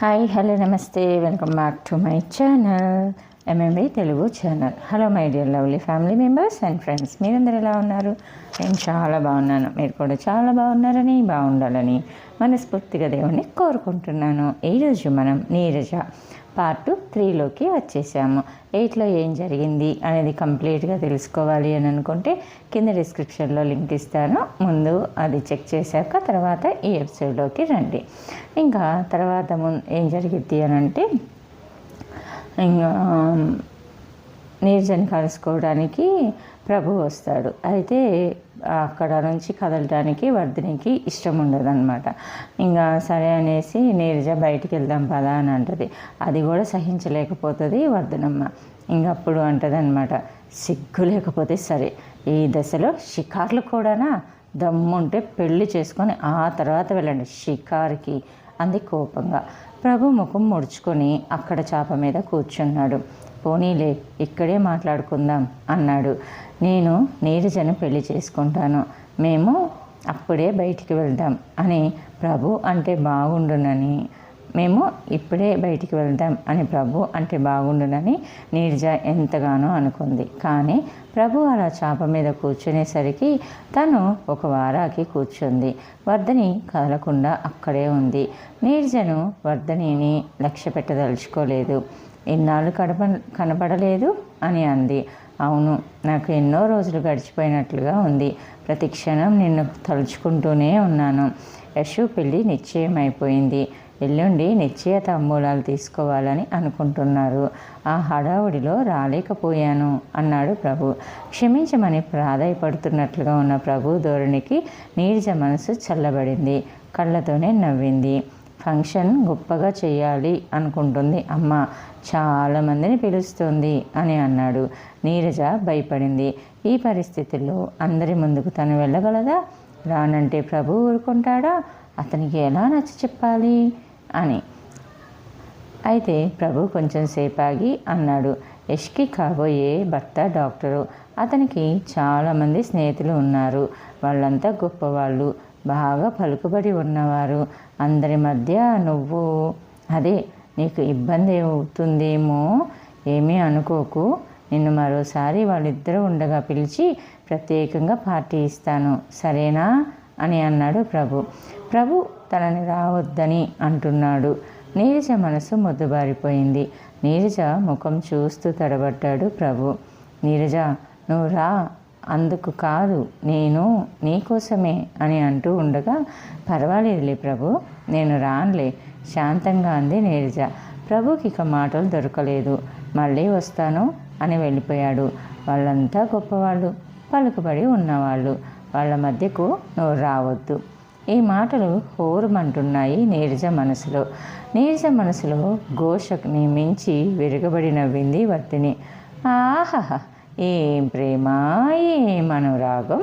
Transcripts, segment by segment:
Hi hello నమస్తే welcome back to my channel MMB Telugu channel hello my dear lovely family members and friends మీరందరూ ఎలా ఉన్నారు? నేను చాలా బాగున్నాను. మీరు కూడా చాలా బాగున్నారని బాగుండాలని మనస్ఫూర్తిగా దేవుని కోరుకుంటున్నాను. ఈరోజు మనం నీరజ పార్ట్ త్రీలోకి వచ్చేసాము. ఎయిట్లో ఏం జరిగింది అనేది కంప్లీట్గా తెలుసుకోవాలి అని అనుకుంటే కింద డిస్క్రిప్షన్లో లింక్ ఇస్తాను. ముందు అది చెక్ చేశాక తర్వాత ఈ ఎపిసోడ్లోకి రండి. ఇంకా తర్వాత ము ఏం జరిగిద్ది అని అంటే ఇంకా నీరజని కలుసుకోవడానికి ప్రభు వస్తాడు. అయితే అక్కడ నుంచి కదలడానికి వర్ధినికి ఇష్టం ఉండదన్నమాట. ఇంకా సరే అనేసి నీరజ బయటికి వెళ్దాం పదా అని అంటది. అది కూడా సహించలేకపోతుంది వర్ధనమ్మ. ఇంకప్పుడు అంటది అనమాట సిగ్గు లేకపోతే సరే. ఈ దశలో షికార్లు కూడానా? దమ్ముంటే పెళ్ళి చేసుకొని ఆ తర్వాత వెళ్ళండి షికార్కి అంది కోపంగా. ప్రభు ముఖం ముడుచుకొని అక్కడ చాప మీద కూర్చున్నాడు. పోనీలే ఇక్కడే మాట్లాడుకుందాం అన్నాడు. నేను నీరజను పెళ్ళి చేసుకుంటాను. మేము అప్పుడే బయటికి వెళ్దాం అని ప్రభు అంటే బాగుండునని. మేము ఇప్పుడే బయటికి వెళ్దాం అని ప్రభు అంటే బాగుండునని నీరజ ఎంతగానో అనుకుంది. కానీ ప్రభు అలా చాప మీద కూర్చునేసరికి తను ఒక వారాకి కూర్చుంది. వర్ధని కదలకుండా అక్కడే ఉంది. నీరజను వర్ధనిని లక్ష్య పెట్టదలుచుకోలేదు. ఇన్నాళ్ళు కడప కనపడలేదు అని అంది. అవును నాకు ఎన్నో రోజులు గడిచిపోయినట్లుగా ఉంది. ప్రతి క్షణం నిన్ను తలుచుకుంటూనే ఉన్నాను. యశు పెళ్ళి నిశ్చయం అయిపోయింది ఎల్లుండి నిశ్చయ తాంబూలాలు తీసుకోవాలని అనుకుంటున్నారు. ఆ హడావుడిలో రాలేకపోయాను అన్నాడు ప్రభు. క్షమించమని ప్రాధాయపడుతున్నట్లుగా ఉన్న ప్రభు ధోరణికి నీరజ మనసు చల్లబడింది. కళ్ళతోనే నవ్వింది. ఫంక్షన్ గొప్పగా చేయాలి అనుకుంటుంది. అమ్మ చాలామందిని పిలుస్తుంది అని అన్నాడు. నీరజ భయపడింది. ఈ పరిస్థితుల్లో అందరి ముందుకు తను వెళ్ళగలదా? రానంటే ప్రభు ఊరుకుంటాడా? అతనికి ఎలా నచ్చ చెప్పాలి? అని. అయితే ప్రభు కొంచెం సేపాగి అన్నాడు. యష్కి కాబోయే భర్త డాక్టరు. అతనికి చాలామంది స్నేహితులు ఉన్నారు. వాళ్ళంతా గొప్పవాళ్ళు. బాగా పలుకుబడి ఉన్నవారు. అందరి మధ్య నువ్వు అదే నీకు ఇబ్బంది అవుతుందేమో ఏమీ అనుకోకు. నిన్ను మరోసారి వాళ్ళిద్దరూ ఉండగా పిలిచి ప్రత్యేకంగా పార్టీ ఇస్తాను. సరేనా? అని అన్నాడు ప్రభు. ప్రభు తనని రావద్దని అంటున్నాడు. నీరజ మనసు మొద్దుబారిపోయింది. నీరజ ముఖం చూస్తూ తడబట్టాడు ప్రభు. నీరజ నువ్వు రా. అందుకు కాదు నేను నీకోసమే అని అంటూ ఉండగా పర్వాలేదులే ప్రభు నేను రానులే శాంతంగా అంది నీరజ. ప్రభుకి ఇక మాటలు దొరకలేదు. మళ్ళీ వస్తాను అని వెళ్ళిపోయాడు. వాళ్ళంతా గొప్పవాళ్ళు పలుకుబడి ఉన్నవాళ్ళు. వాళ్ళ మధ్యకు నువ్వు రావద్దు. ఈ మాటలు హోరుమంటున్నాయి నీరజ మనసులో. నీరజ మనసులో ఘోషని మించి విరగబడి నవ్వింది వర్తిని. ఆహా ఏం ప్రేమ ఏం అనురాగం?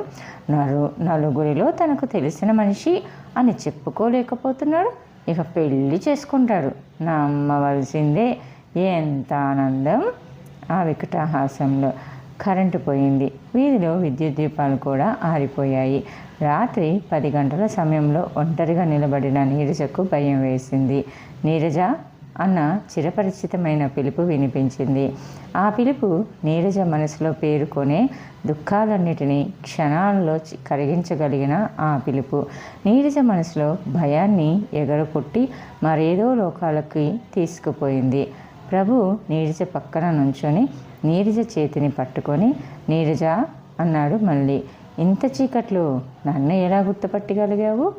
నలు నలుగురిలో తనకు తెలిసిన మనిషి అని చెప్పుకోలేకపోతున్నాడు. ఇక పెళ్ళి చేసుకుంటాడు. నమ్మవలసిందే. ఎంత ఆనందం! ఆ వికటాహాసంలో కరెంటు పోయింది. వీధిలో విద్యుత్ దీపాలు కూడా ఆరిపోయాయి. రాత్రి పది గంటల సమయంలో ఒంటరిగా నిలబడిన నీరజకు భయం వేసింది. నీరజ అన్న చిరపరిచితమైన పిలుపు వినిపించింది. ఆ పిలుపు నీరజ మనసులో పేరుకొనే దుఃఖాలన్నిటినీ క్షణాల్లో కరిగించగలిగిన ఆ పిలుపు. నీరజ మనసులో భయాన్ని ఎగరకొట్టి మరేదో లోకాలకి తీసుకుపోయింది. ప్రభు నీరజ పక్కన నుంచొని నీరజ చేతిని పట్టుకొని నీరజ అన్నాడు మళ్ళీ. ఇంత చీకట్లో నన్ను ఎలా గుర్తుపట్టగలిగావు?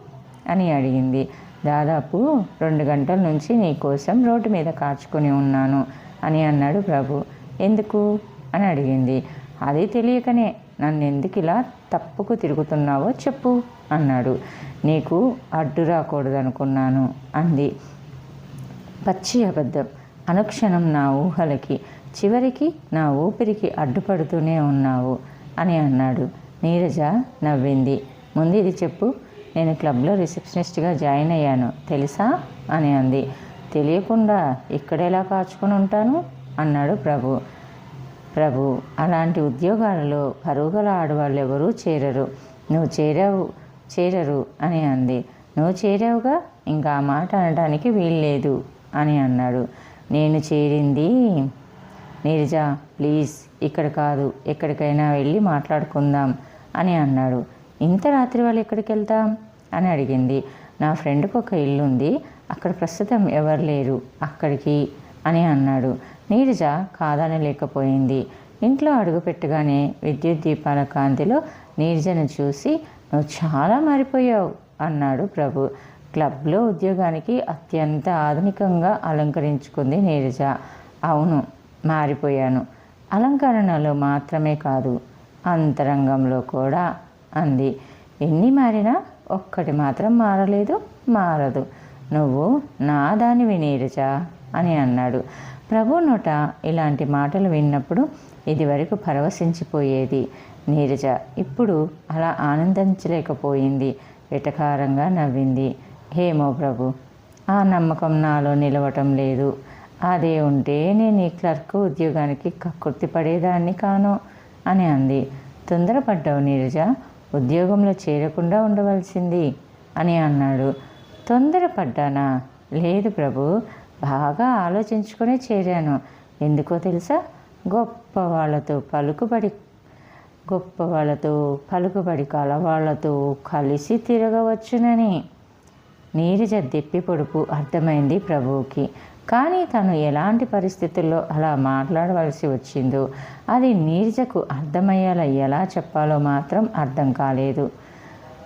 అని అడిగింది. దాదాపు రెండు గంటల నుంచి నీ కోసం రోడ్డు మీద కాచుకొని ఉన్నాను అని అన్నాడు ప్రభు. ఎందుకు? అని అడిగింది. అది తెలియకనే నన్ను ఎందుకు ఇలా తప్పుకు తిరుగుతున్నావో చెప్పు అన్నాడు. నీకు అడ్డు రాకూడదనుకున్నాను అంది. పచ్చి అబద్ధం. అనుక్షణం నా ఊహలకి చివరికి నా ఊపిరికి అడ్డుపడుతూనే ఉన్నావు అని అన్నాడు. నీరజ నవ్వింది. ముందు ఇది చెప్పు. నేను క్లబ్లో రిసెప్షనిస్ట్గా జాయిన్ అయ్యాను. తెలుసా? అని అంది. తెలియకుండా ఇక్కడెలా కాచుకొని ఉంటాను? అన్నాడు ప్రభు. ప్రభు అలాంటి ఉద్యోగాలలో పరుగుల ఆడవాళ్ళు ఎవరూ చేరరు. నువ్వు చేరావు చేరరు అని అంది. నువ్వు చేరావుగా? ఇంకా ఆ మాట అనడానికి వీల్లేదు అని అన్నాడు. నేను చేరింది నీరజ ప్లీజ్ ఇక్కడ కాదు ఎక్కడికైనా వెళ్ళి మాట్లాడుకుందాం అని అన్నాడు. ఇంత రాత్రి వాళ్ళు ఎక్కడికి వెళ్తాం? అని అడిగింది. నా ఫ్రెండ్కి ఒక ఇల్లు ఉంది. అక్కడ ప్రస్తుతం ఎవరు లేరు. అక్కడికి అని అన్నాడు. నీరజ కాదనలేకపోయింది ఇంట్లో అడుగుపెట్టగానే విద్యుత్ దీపాల కాంతిలో నీరజను చూసి నువ్వు చాలా మారిపోయావు అన్నాడు ప్రభు. క్లబ్లో ఉద్యోగానికి అత్యంత ఆధునికంగా అలంకరించుకుంది నీరజ. అవును మారిపోయాను. అలంకరణలో మాత్రమే కాదు అంతరంగంలో కూడా. అంది. ఎన్ని మారినా ఒక్కటి మాత్రం మారలేదు మారదు. నువ్వు నా దానివి నీరజ అని అన్నాడు. ప్రభు నోట ఇలాంటి మాటలు విన్నప్పుడు ఇదివరకు పరవశించిపోయేది. నీరజ ఇప్పుడు అలా ఆనందించలేకపోయింది. వెటకారంగా నవ్వింది. హేమో ప్రభు ఆ నమ్మకం నాలో నిలవటం లేదు. అదే ఉంటే నేను ఈ క్లర్క్ ఉద్యోగానికి కక్కుర్తి పడేదాన్ని కాను అని అంది. తొందరపడ్డావు నీరజ. ఉద్యోగంలో చేరకుండా ఉండవలసింది అని అన్నాడు. తొందరపడ్డానా? లేదు ప్రభు బాగా ఆలోచించుకునే చేరాను. ఎందుకో తెలుసా? గొప్ప వాళ్ళతో పలుకుబడి గొప్ప వాళ్ళతో పలుకుబడి కలవాళ్ళతో కలిసి తిరగవచ్చునని. నీరు దెప్పి పొడుపు అర్థమైంది ప్రభువుకి. కానీ తను ఎలాంటి పరిస్థితుల్లో అలా మాట్లాడవలసి వచ్చిందో అది నీర్జకు అర్థమయ్యేలా ఎలా చెప్పాలో మాత్రం అర్థం కాలేదు.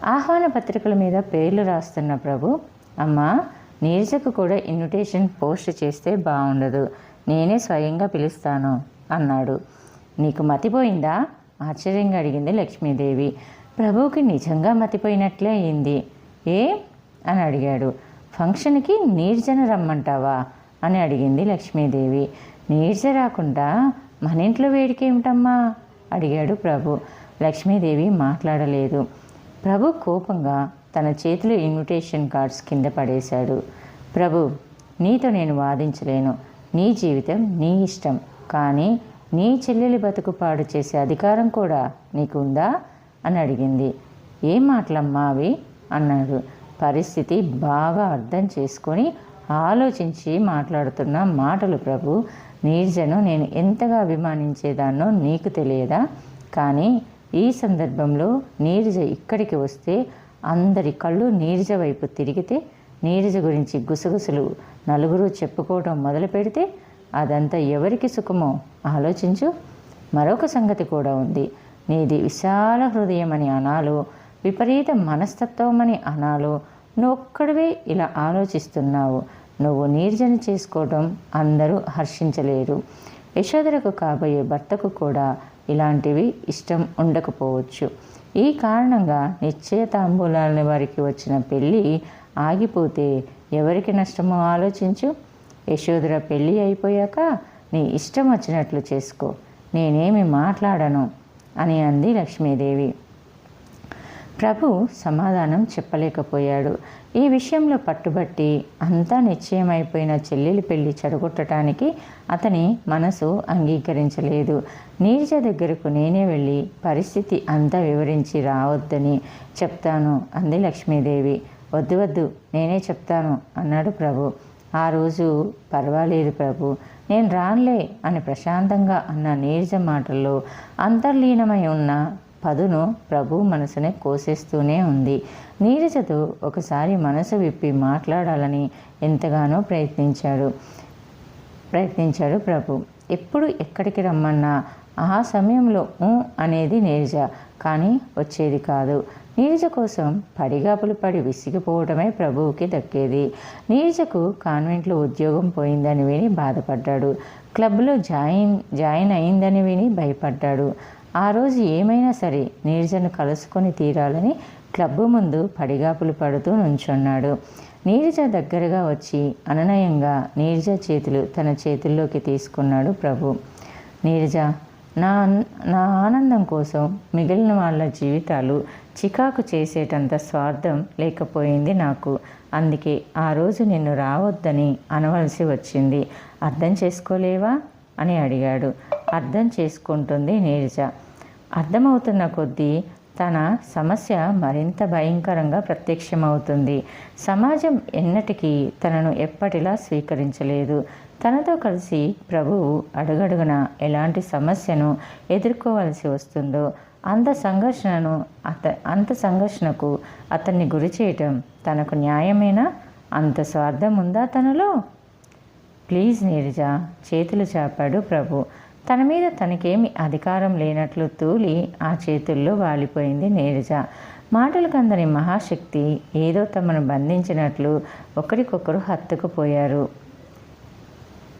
ఆహ్వాన పత్రికల మీద పేర్లు రాస్తున్న ప్రభు అమ్మా నీర్జకు కూడా ఇన్విటేషన్ పోస్ట్ చేస్తే బాగుండదు నేనే స్వయంగా పిలుస్తాను అన్నాడు. నీకు మతిపోయిందా? ఆశ్చర్యంగా అడిగింది లక్ష్మీదేవి. ప్రభువుకి నిజంగా మతిపోయినట్లే అయింది. ఏ? అని అడిగాడు. ఫంక్షన్కి నీర్జన రమ్మంటావా? అని అడిగింది లక్ష్మీదేవి. నీర్జ రాకుండా మన ఇంట్లో వేడికేమిటమ్మా అడిగాడు ప్రభు. లక్ష్మీదేవి మాట్లాడలేదు. ప్రభు కోపంగా తన చేతిలో ఇన్విటేషన్ కార్డ్స్ కింద పడేశాడు. ప్రభు నీతో నేను వాదించలేను. నీ జీవితం నీ ఇష్టం. కానీ నీ చెల్లెలి బతుకు పాడు చేసే అధికారం కూడా నీకు ఉందా అని అడిగింది. ఏం మాటలమ్మా అవి అన్నాడు. పరిస్థితి బాగా అర్థం చేసుకొని ఆలోచించి మాట్లాడుతున్న మాటలు ప్రభు నీర్జను నేను ఎంతగా అభిమానించేదాన్నో నీకు తెలియదా? కానీ ఈ సందర్భంలో నీరజ ఇక్కడికి వస్తే అందరి కళ్ళు నీరజ వైపు తిరిగితే నీరజ గురించి గుసగుసలు నలుగురు చెప్పుకోవడం మొదలు పెడితే అదంతా ఎవరికి సుఖమో ఆలోచించు. మరొక సంగతి కూడా ఉంది. నీది విశాల హృదయం అని అనాలో విపరీత మనస్తత్వమని అనాలు అనాలో నువ్వొక్కడివే ఇలా ఆలోచిస్తున్నావు. నువ్వు నీర్జన చేసుకోవడం అందరూ హర్షించలేరు. యశోదరకు కాబోయే భర్తకు కూడా ఇలాంటివి ఇష్టం ఉండకపోవచ్చు. ఈ కారణంగా నిశ్చయతాంబూలాల వారికి వచ్చిన పెళ్ళి ఆగిపోతే ఎవరికి నష్టమో ఆలోచించు. యశోదర పెళ్ళి అయిపోయాక నీ ఇష్టం వచ్చినట్లు చేసుకో. నేనేమి మాట్లాడను అని అంది లక్ష్మీదేవి. ప్రభు సమాధానం చెప్పలేకపోయాడు. ఈ విషయంలో పట్టుబట్టి అంతా నిశ్చయమైపోయిన చెల్లెలి పెళ్ళి చెడగొట్టడానికి అతని మనసు అంగీకరించలేదు. నీరజ దగ్గరకు నేనే వెళ్ళి పరిస్థితి అంతా వివరించి రావద్దని చెప్తాను అంది లక్ష్మీదేవి. వద్దు వద్దు నేనే చెప్తాను అన్నాడు ప్రభు. ఆ రోజు పర్వాలేదు ప్రభు. నేను రానులే అని ప్రశాంతంగా అన్న నీరజ మాటల్లో అంతర్లీనమై ఉన్న పదును ప్రభు మనసుని కోసేస్తూనే ఉంది. నీరజతో ఒకసారి మనసు విప్పి మాట్లాడాలని ఎంతగానో ప్రయత్నించాడు. ప్రయత్నించాడు ప్రభు. ఎప్పుడు ఎక్కడికి రమ్మన్నా ఆ సమయంలో ఊ అనేది నీరజ. కానీ వచ్చేది కాదు. నీరజ కోసం పడిగాపులు పడి విసిగిపోవడమే ప్రభువుకి దక్కేది. నీరజకు కాన్వెంట్లో ఉద్యోగం పోయిందని విని బాధపడ్డాడు. క్లబ్లో జాయిన్ జాయిన్ అయిందని విని భయపడ్డాడు. ఆ రోజు ఏమైనా సరే నీరజను కలుసుకొని తీరాలని క్లబ్ ముందు పడిగాపులు పడుతూ నుంచున్నాడు. నీరజ దగ్గరగా వచ్చి అననయంగా నీరజ చేతులు తన చేతుల్లోకి తీసుకున్నాడు ప్రభు. నీరజ నా నా ఆనందం కోసం మిగిలిన వాళ్ళ జీవితాలు చికాకు చేసేటంత స్వార్థం లేకపోయింది నాకు. అందుకే ఆ రోజు నిన్ను రావద్దని అనవలసి వచ్చింది. అర్థం చేసుకోలేవా? అని అడిగాడు. అర్థం చేసుకుంటుంది నీరజ. అర్థమవుతున్న కొద్దీ తన సమస్య మరింత భయంకరంగా ప్రత్యక్షమవుతుంది. సమాజం ఎన్నటికీ తనను ఎప్పటిలా స్వీకరించలేదు. తనతో కలిసి ప్రభువు అడుగడుగున ఎలాంటి సమస్యను ఎదుర్కోవలసి వస్తుందో అంత సంఘర్షణను అత అంత సంఘర్షణకు అతన్ని గురి చేయటం తనకు న్యాయమేనా? అంత స్వార్థం ఉందా తనలో? ప్లీజ్ నీరజ చేతులు చాపాడు ప్రభు. తన మీద తనకేమి అధికారం లేనట్లు తూలి ఆ చేతుల్లో వాలిపోయింది నీరజ. మాటలు కందని మహాశక్తి ఏదో తమను బంధించినట్లు ఒకరికొకరు హత్తుకుపోయారు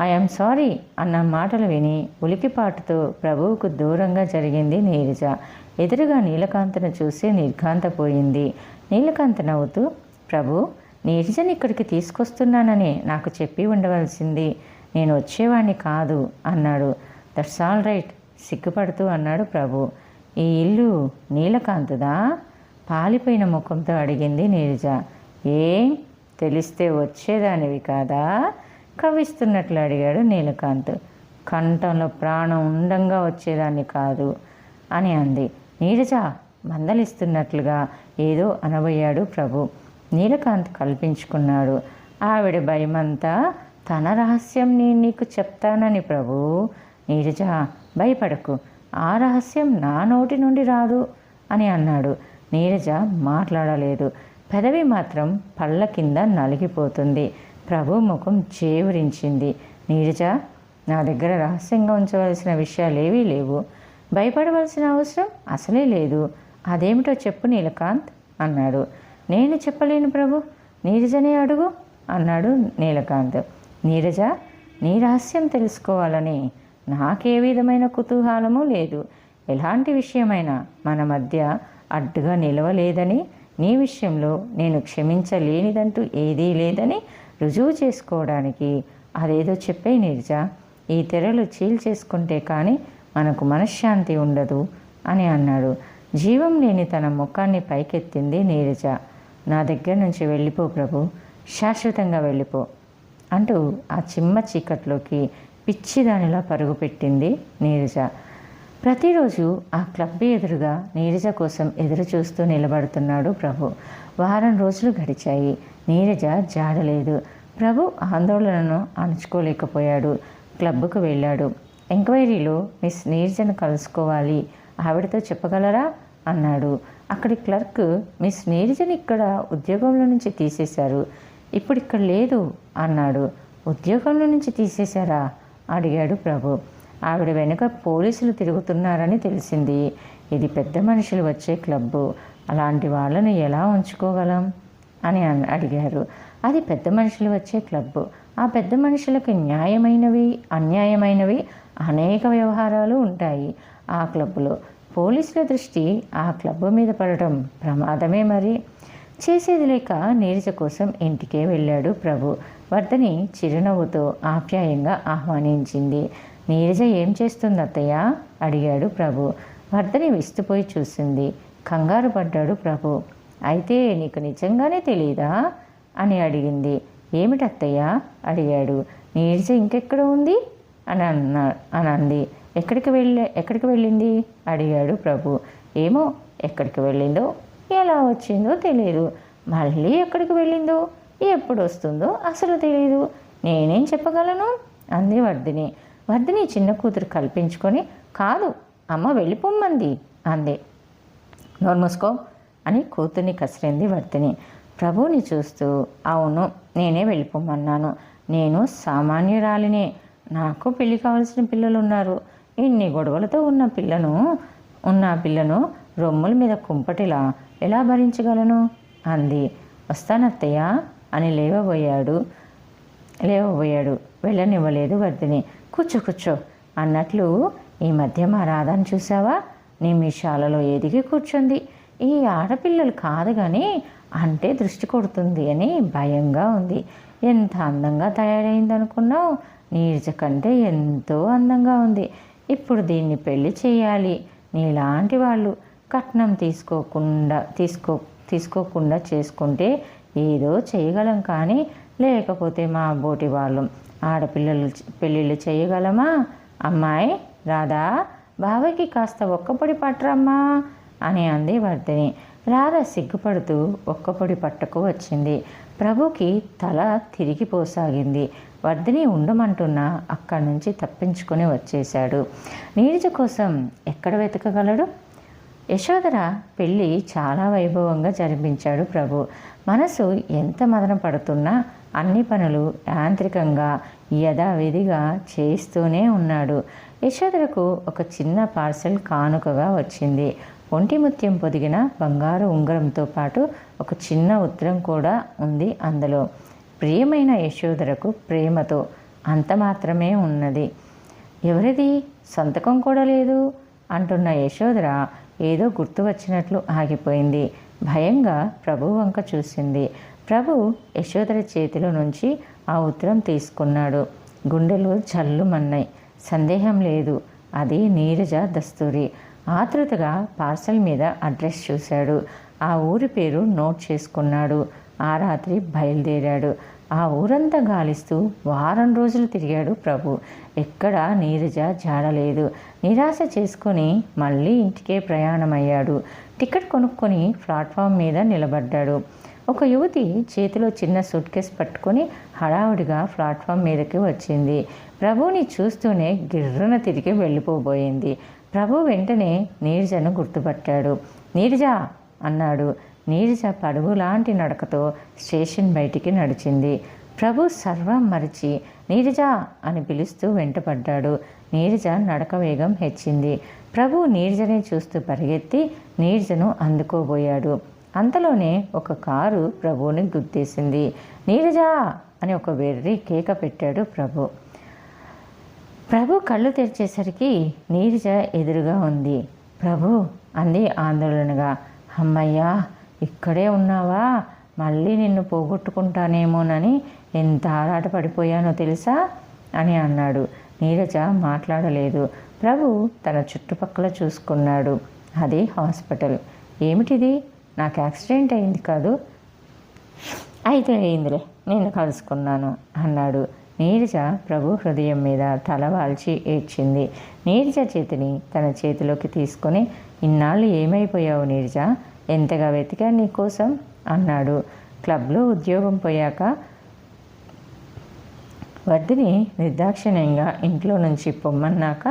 ఐఎమ్ సారీ అన్న మాటలు విని ఉలికిపాటుతో ప్రభువుకు దూరంగా జరిగింది నీరజ. ఎదురుగా నీలకాంతను చూసి నిర్ఘాంతపోయింది. నీలకాంత నవ్వుతూ ప్రభు నీరజని ఇక్కడికి తీసుకొస్తున్నానని నాకు చెప్పి ఉండవలసింది. నేను వచ్చేవాణ్ణి కాదు అన్నాడు. దట్స్ ఆల్ రైట్ సిగ్గుపడుతూ అన్నాడు ప్రభు. ఈ ఇల్లు నీలకాంతదా? పాలిపోయిన ముఖంతో అడిగింది నీరజ. ఏం? తెలిస్తే వచ్చేదానివి కాదా? కవిస్తున్నట్లు అడిగాడు నీలకాంత్. కంఠంలో ప్రాణం ఉండంగా వచ్చేదాన్ని కాదు అని అంది. నీరజ మందలిస్తున్నట్లుగా ఏదో అనబోయాడు ప్రభు. నీలకాంత్ కల్పించుకున్నాడు. ఆవిడ భయమంతా తన రహస్యం నేను నీకు చెప్తానని ప్రభు. నీరజ భయపడకు ఆ రహస్యం నా నోటి నుండి రాదు అని అన్నాడు. నీరజ మాట్లాడలేదు. పెదవి మాత్రం పళ్ళ కింద నలిగిపోతుంది. ప్రభు ముఖం చేవురించింది. నీరజ నా దగ్గర రహస్యంగా ఉంచవలసిన విషయాలు ఏవీ లేవు. భయపడవలసిన అవసరం అసలే లేదు. అదేమిటో చెప్పు నీలకాంత్ అన్నాడు. నేను చెప్పలేను ప్రభు. నీరజనే అడుగు అన్నాడు నీలకాంత్. నీరజ నీ రహస్యం తెలుసుకోవాలని. నాకే విధమైన కుతూహలము లేదు. ఎలాంటి విషయమైనా మన మధ్య అడ్డుగా నిలవలేదని నీ విషయంలో నేను క్షమించలేనిదంటూ ఏదీ లేదని రుజువు చేసుకోవడానికి అదేదో చెప్పే నీరజ. ఈ తెరలు చీల్చేసుకుంటే కానీ మనకు మనశ్శాంతి ఉండదు అని అన్నాడు. జీవం లేని తన ముఖాన్ని పైకెత్తింది నీరజ. నా దగ్గర నుంచి వెళ్ళిపో ప్రభు శాశ్వతంగా వెళ్ళిపో అంటూ ఆ చిమ్మ చీకట్లోకి పిచ్చిదానిలా పరుగుపెట్టింది నీరజ. ప్రతిరోజు ఆ క్లబ్ ఎదురుగా నీరజ కోసం ఎదురు చూస్తూ నిలబడుతున్నాడు ప్రభు. వారం రోజులు గడిచాయి. నీరజ జాడలేదు ప్రభు ఆందోళనను అణుచుకోలేకపోయాడు. క్లబ్కు వెళ్ళాడు. ఎంక్వైరీలో మిస్ నీరజను కలుసుకోవాలి. ఆవిడతో చెప్పగలరా? అన్నాడు. అక్కడి క్లర్క్ మిస్ నీరజని ఇక్కడ ఉద్యోగంలో నుంచి తీసేశారు. ఇప్పుడు ఇక్కడ లేదు అన్నాడు. ఉద్యోగంలో నుంచి తీసేశారా? అడిగాడు ప్రభు. ఆవిడ వెనుక పోలీసులు తిరుగుతున్నారని తెలిసింది. ఇది పెద్ద మనుషులు వచ్చే క్లబ్బు. అలాంటి వాళ్ళను ఎలా ఉంచుకోగలం? అని అన్- అడిగారు. అది పెద్ద మనుషులు వచ్చే క్లబ్బు. ఆ పెద్ద మనుషులకు న్యాయమైనవి అన్యాయమైనవి అనేక వ్యవహారాలు ఉంటాయి ఆ క్లబ్బులో. పోలీసుల దృష్టి ఆ క్లబ్ మీద పడటం ప్రమాదమే మరి. చేసేది లేక నీరజ కోసం ఇంటికే వెళ్ళాడు ప్రభు. వర్ధని చిరునవ్వుతో ఆప్యాయంగా ఆహ్వానించింది. నీరజ ఏం చేస్తుంది అత్తయ్య? అడిగాడు ప్రభు. వర్ధని విస్తుపోయి చూసింది. కంగారు పడ్డాడు ప్రభు. అయితే నీకు నిజంగానే తెలియదా అని అడిగింది. ఏమిటి అత్తయ్య అడిగాడు. నీరజ ఇంకెక్కడ ఉంది? అని అన్నా అని అంది. ఎక్కడికి వెళ్ళే ఎక్కడికి వెళ్ళింది? అడిగాడు ప్రభు. ఏమో ఎక్కడికి వెళ్ళిందో ఎలా వచ్చిందో తెలియదు మళ్ళీ ఎక్కడికి వెళ్ళిందో ఎప్పుడు వస్తుందో అసలు తెలియదు నేనేం చెప్పగలను? అంది వర్ధిని వర్ధిని చిన్న కూతురు కల్పించుకొని కాదు అమ్మ వెళ్ళిపోమ్మంది అంది. నోర్మూసుకో అని కూతుర్ని కసిరింది వర్ధిని ప్రభువుని చూస్తూ అవును నేనే వెళ్ళిపోమన్నాను నేను సామాన్యురాలినే. నాకు పెళ్ళి కావలసిన పిల్లలు ఉన్నారు ఇన్ని గొడవలతో ఉన్న పిల్లను ఉన్న పిల్లను రొమ్ముల మీద కుంపటిలా ఎలా భరించగలను? అంది. వస్తానత్తయ్య అని లేవబోయాడు. లేవబోయాడు. వెళ్ళనివ్వలేదు వర్ధిని. కూర్చో కూర్చో. అన్నట్లు ఈ మధ్య మా రాధాని చూసావా నిమిషాలలో ఎదిగి కూర్చుంది. ఈ ఆడపిల్లలు కాదు కానీ అంటే దృష్టి కొడుతుంది అని భయంగా ఉంది. ఎంత అందంగా తయారైంది అనుకున్నావు నీరజ కంటే ఎంతో అందంగా ఉంది. ఇప్పుడు దీన్ని పెళ్ళి చేయాలి. నీలాంటి వాళ్ళు కట్నం తీసుకోకుండా తీసుకో తీసుకోకుండా చేసుకుంటే ఏదో చేయగలం కానీ లేకపోతే మా బోటి వాళ్ళు. ఆడపిల్లలు పెళ్ళిళ్ళు చేయగలమా? అమ్మాయి రాధా బావకి కాస్త ఒక్కపొడి పట్టరమ్మా అని అంది వర్ధిని. రాధ సిగ్గుపడుతూ ఒక్కపొడి పట్టుకు వచ్చింది. ప్రభుకి తల తిరిగిపోసాగింది వర్ధిని ఉండమంటున్నా అక్కడి నుంచి తప్పించుకొని వచ్చేశాడు. నీరజ కోసం ఎక్కడ వెతకగలడు? యశోదర పెళ్ళి చాలా వైభవంగా జరిపించాడు ప్రభు. మనసు ఎంత మదన పడుతున్నా అన్ని పనులు యాంత్రికంగా యథావిధిగా చేస్తూనే ఉన్నాడు. యశోదరకు ఒక చిన్న పార్సెల్ కానుకగా వచ్చింది. ఒంటి ముత్యం పొదిగిన బంగారు ఉంగరంతో పాటు ఒక చిన్న ఉత్తరం కూడా ఉంది అందులో. ప్రియమైన యశోదరకు ప్రేమతో అంత మాత్రమే ఉన్నది. ఎవరిది? సంతకం కూడా లేదు అంటున్న యశోదర ఏదో గుర్తు వచ్చినట్లు ఆగిపోయింది. భయంగా ప్రభు వంక చూసింది. ప్రభు యశోదర చేతిలో నుంచి ఆ ఉత్తరం తీసుకున్నాడు. గుండెలు చల్లుమన్నాయి సందేహం లేదు. అది నీరజ దస్తూరి. ఆతృతగా పార్సల్ మీద అడ్రస్ చూశాడు. ఆ ఊరి పేరు నోట్ చేసుకున్నాడు. ఆ రాత్రి బయలుదేరాడు. ఆ ఊరంతా గాలిస్తూ వారం రోజులు తిరిగాడు ప్రభు. ఎక్కడ నీరజ జాడలేదు నిరాశ చేసుకొని మళ్ళీ ఇంటికే ప్రయాణమయ్యాడు. టికెట్ కొనుక్కొని ప్లాట్ఫామ్ మీద నిలబడ్డాడు. ఒక యువతి చేతిలో చిన్న సూట్ కేస్ పట్టుకొని హడావుడిగా ప్లాట్ఫామ్ మీదకి వచ్చింది. ప్రభుని చూస్తూనే గిర్రున తిరిగి వెళ్ళిపోబోయింది. ప్రభు వెంటనే నీరజను గుర్తుపట్టాడు. నీరజ! అన్నాడు. నీరజ పడుగు లాంటి నడకతో స్టేషన్ బయటికి నడిచింది. ప్రభు సర్వం మరిచి నీరజ అని పిలుస్తూ వెంటపడ్డాడు. నీరజ నడక వేగం హెచ్చింది. ప్రభు నీరజనే చూస్తూ పరిగెత్తి నీరజను అందుకోబోయాడు. అంతలోనే ఒక కారు ప్రభువుని గుర్తేసింది నీరజ అని ఒక వెర్రి కేక పెట్టాడు ప్రభు. ప్రభు కళ్ళు తెరిచేసరికి నీరజ ఎదురుగా ఉంది. ప్రభు అంది ఆందోళనగా. అమ్మయ్యా ఇక్కడే ఉన్నావా? మళ్ళీ నిన్ను పోగొట్టుకుంటానేమోనని ఎంత ఆరాట పడిపోయానో తెలుసా? అని అన్నాడు. నీరజ మాట్లాడలేదు. ప్రభు తన చుట్టుపక్కల చూసుకున్నాడు. అది హాస్పిటల్. ఏమిటిది? నాకు యాక్సిడెంట్ అయింది కాదు. అయితే అయిందిలే నేను కలుసుకున్నాను అన్నాడు. నీరజ ప్రభు హృదయం మీద తల వాల్చి ఏడ్చింది. నీరజ చేతిని తన చేతిలోకి తీసుకొని ఇన్నాళ్ళు ఏమైపోయావు నీరజ? ఎంతగా వెతికా నీకోసం అన్నాడు. క్లబ్లో ఉద్యోగం పోయాక వర్ధిని నిర్దాక్షిణ్యంగా ఇంట్లో నుంచి పొమ్మన్నాక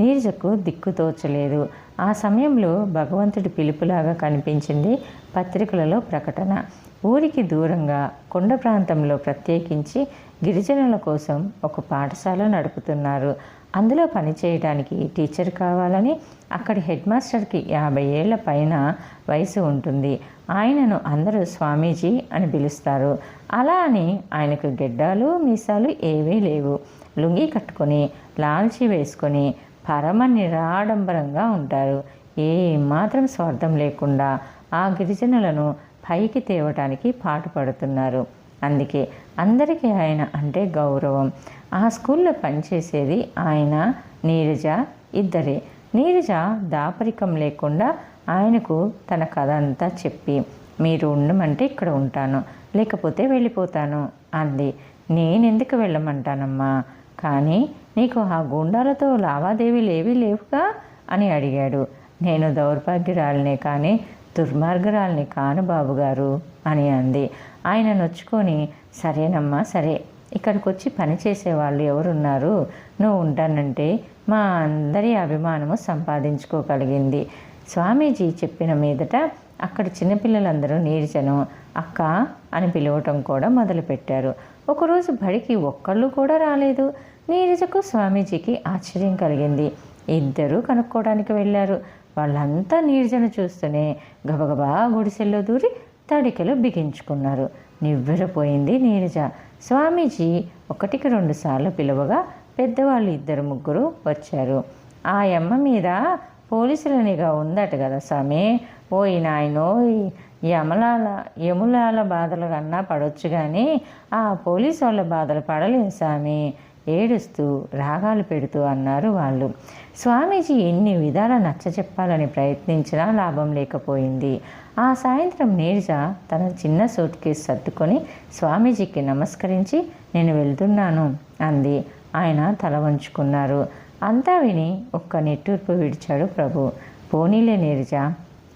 నీరజకు దిక్కు తోచలేదు. ఆ సమయంలో భగవంతుడి పిలుపులాగా కనిపించింది పత్రికలలో ప్రకటన. ఊరికి దూరంగా కొండ ప్రాంతంలో ప్రత్యేకించి గిరిజనుల కోసం ఒక పాఠశాల నడుపుతున్నారు. అందులో పనిచేయడానికి టీచర్ కావాలని అక్కడి హెడ్ మాస్టర్కి యాభై ఏళ్ళ పైన వయసు ఉంటుంది. ఆయనను అందరూ స్వామీజీ అని పిలుస్తారు. అలా అని ఆయనకు గెడ్డాలు మీసాలు ఏవీ లేవు. లుంగి కట్టుకొని లాల్చి వేసుకొని పరమ నిరాడంబరంగా ఉంటారు. ఏ మాత్రం స్వార్థం లేకుండా ఆ గిరిజనులను పైకి తేవటానికి పాటుపడుతున్నారు. అందుకే అందరికీ ఆయన అంటే గౌరవం. ఆ స్కూల్లో పనిచేసేది ఆయన నీరజ ఇద్దరే. నీరజ దాపరికం లేకుండా ఆయనకు తన కథ అంతా చెప్పి మీరు ఉండమంటే ఇక్కడ ఉంటాను లేకపోతే వెళ్ళిపోతాను అంది. నేనెందుకు వెళ్ళమంటానమ్మా? కానీ నీకు ఆ గుండాలతో లావాదేవీలు ఏవీ లేవుగా? అని అడిగాడు. నేను దౌర్భాగ్యురాలనే కానీ దుర్మార్గురాల్ని కాను బాబుగారు అని అంది. ఆయన నొచ్చుకొని సరేనమ్మా సరే ఇక్కడికి వచ్చి పని చేసేవాళ్ళు ఎవరున్నారు? నువ్వు ఉంటానంటే మా అందరి అభిమానము సంపాదించుకోగలిగింది. స్వామీజీ చెప్పిన మీదట అక్కడ చిన్నపిల్లలందరూ నీరజను అక్క అని పిలవటం కూడా మొదలుపెట్టారు. ఒకరోజు బడికి ఒక్కళ్ళు కూడా రాలేదు. నీరజకు స్వామీజీకి ఆశ్చర్యం కలిగింది. ఇద్దరూ కనుక్కోవడానికి వెళ్ళారు. వాళ్ళంతా నీరజను చూస్తూనే గబగబా గుడిసెల్లో దూరి తడికెలు బిగించుకున్నారు. నివ్వెరపోయింది నీరజ. స్వామీజీ ఒకటికి రెండు సార్లు పిలువగా పెద్దవాళ్ళు ఇద్దరు ముగ్గురు వచ్చారు. ఆ యమ్మ మీద పోలీసులనిగా ఉందట కదా స్వామి. ఓయి నాయనో యమలాల యములాల బాధలు కన్నా పడవచ్చు కానీ ఆ పోలీసు వాళ్ళ బాధలు పడలేదు స్వామి. ఏడుస్తూ రాగాలు పెడుతూ అన్నారు వాళ్ళు. స్వామీజీ ఎన్ని విధాల నచ్చ చెప్పాలని ప్రయత్నించినా లాభం లేకపోయింది. ఆ సాయంత్రం నీరజ తన చిన్న సూట్ కేసు సర్దుకొని స్వామీజీకి నమస్కరించి నేను వెళ్తున్నాను అంది. ఆయన తల వంచుకున్నారు. అంతా విని ఒక్క నిట్టూర్పు విడిచాడు ప్రభు. పోనీలే నీరజ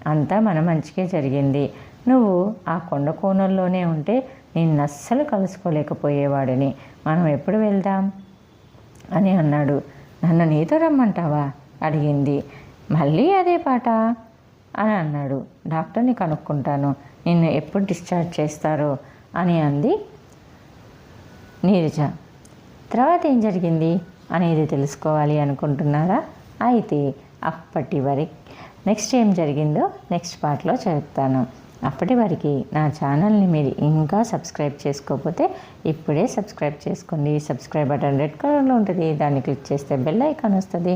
అంతా మన మంచికే జరిగింది. నువ్వు ఆ కొండ కోణంలోనే ఉంటే నిన్ను అస్సలు కలుసుకోలేకపోయేవాడిని. మనం ఎప్పుడు వెళ్దాం? అని అన్నాడు. నన్ను నీతో రమ్మంటావా? అడిగింది. మళ్ళీ అదే పాట? అని అన్నాడు. డాక్టర్ని కనుక్కుంటాను. నిన్ను ఎప్పుడు డిశ్చార్జ్ చేస్తారో అని అంది నీరజ. తర్వాత ఏం జరిగింది? అనేది తెలుసుకోవాలి అనుకుంటున్నారా? అయితే అప్పటి వరకు నెక్స్ట్ ఏం జరిగిందో నెక్స్ట్ పార్ట్లో చెప్తాను. అప్పటి వరకు నా ఛానల్ని మీరు ఇంకా సబ్స్క్రైబ్ చేసుకోకపోతే ఇప్పుడే సబ్స్క్రైబ్ చేసుకోండి. సబ్స్క్రైబ్ బటన్ రెడ్ కలర్లో ఉంటుంది. దాన్ని క్లిక్ చేస్తే బెల్ ఐకాన్ వస్తుంది.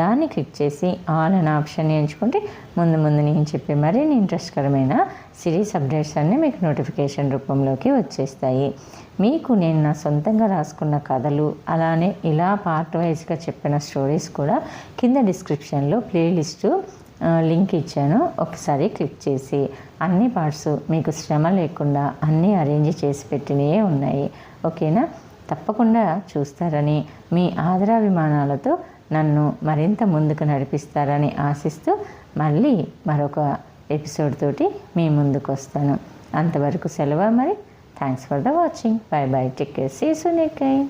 దాన్ని క్లిక్ చేసి ఆల్ అనే ఆప్షన్ ఎంచుకుంటే ముందు ముందు నేను చెప్పే మరిన్ని ఇంట్రెస్ట్కరమైన సిరీస్ అప్డేట్స్ అన్నీ మీకు నోటిఫికేషన్ రూపంలోకి వచ్చేస్తాయి. మీకు నేను నా సొంతంగా రాసుకున్న కథలు అలానే ఇలా పార్ట్ వైజ్గా చెప్పిన స్టోరీస్ కూడా కింద డిస్క్రిప్షన్లో ప్లేలిస్టు లింక్ ఇచ్చాను. ఒకసారి క్లిక్ చేసి అన్ని పార్ట్స్ మీకు శ్రమ లేకుండా అన్నీ అరేంజ్ చేసి పెట్టినవే ఉన్నాయి. ఓకేనా? తప్పకుండా చూస్తారని మీ ఆదరాభిమానాలతో నన్ను మరింత ముందుకు నడిపిస్తారని ఆశిస్తూ మళ్ళీ మరొక ఎపిసోడ్ తోటి మీ ముందుకు వస్తాను. అంతవరకు సెలవు మరి. Thanks for the watching bye bye take care see సునీకై